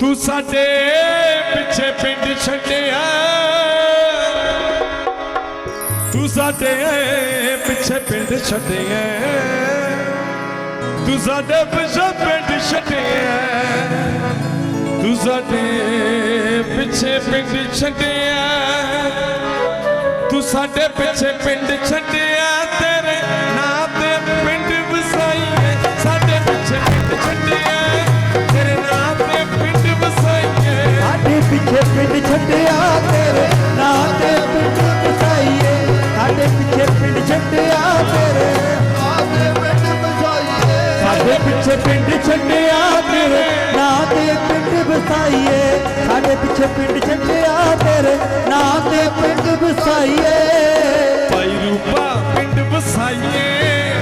ਤੂੰ ਸਾਡੇ ਪਿੱਛੇ ਪਿੰਡ ਛੱਡਿਆ। ਤੂੰ ਸਾਡੇ ਪਿੱਛੇ ਪਿੰਡ ਛੱਡਿਆ। ਤੂੰ ਸਾਡੇ ਪਿੱਛੇ ਪਿੰਡ ਛੱਡਿਆ। ਤੂੰ ਸਾਡੇ ਪਿੱਛੇ ਪਿੰਡ ਛੱਡਿਆ। ਤੂੰ ਸਾਡੇ ਪਿੱਛੇ ਪਿੰਡ ਛੱਡਿਆ ਪਿੰਡ ਛੱਡਿਆ ਤੇਰੇ। ਪਿੰਡ ਬਸਾਈਏ ਸਾਡੇ ਪਿੱਛੇ ਪਿੰਡ ਛੱਡਿਆ ਤੇਰੇ। ਨਾਂ ਤੇ ਪਿੰਡ ਵਸਾਈਏ। ਸਾਡੇ ਪਿੱਛੇ ਪਿੰਡ ਛੱਡਿਆ ਤੇਰੇ। ਨਾਂ ਤੇ ਪਿੰਡ ਵਸਾਈਏ। ਭਾਈ ਰੂਪਾ ਪਿੰਡ ਵਸਾਈਏ।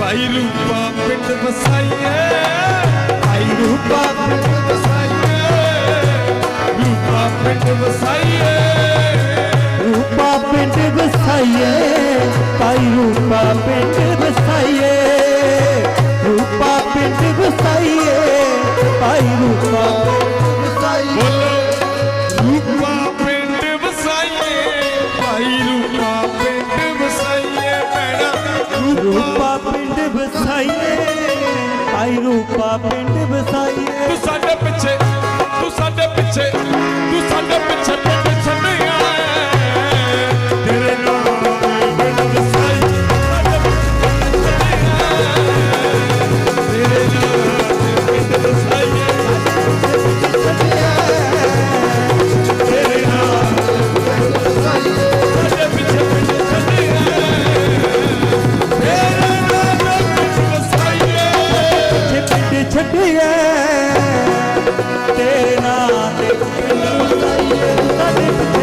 ਭਾਈ ਰੂਪਾ ਪਿੰਡ ਵਸਾਈਏ। ਭਾਈ ਰੂਪਾ ਪਿੰਡ ਵਸਾਈਏ। ਰੂਪਾ ਪਿੰਡ ਵਸਾਈਏ। ਪਿੰਡ ਵਸਾਈਏ ਰੂਪਾ ਪਿੰਡ ਵਸਾਈਏ ਭਾਈ ਰੂਪਾ ਬਸਾਈਏ ਬੋਲੋ ਰੂਪਾ ਪਿੰਡ ਵਸਾਈਏ ਭਾਈ ਰੂਪਾ ਪਿੰਡ ਵਸਾਈਏ ਭੈਣਾ। ਰੂਪਾ ਪਿੰਡ ਵਸਾਈਏ ਭਾਈ ਰੂਪਾ ਪਿੰਡ ਵਸਾਈਏ। ਤੂੰ ਸਾਡੇ ਪਿੱਛੇ ਤੂੰ ਸਾਡੇ ਪਿੱਛੇ ਤੂੰ ਸਾਡੇ ਪਿੱਛੇ। te na te na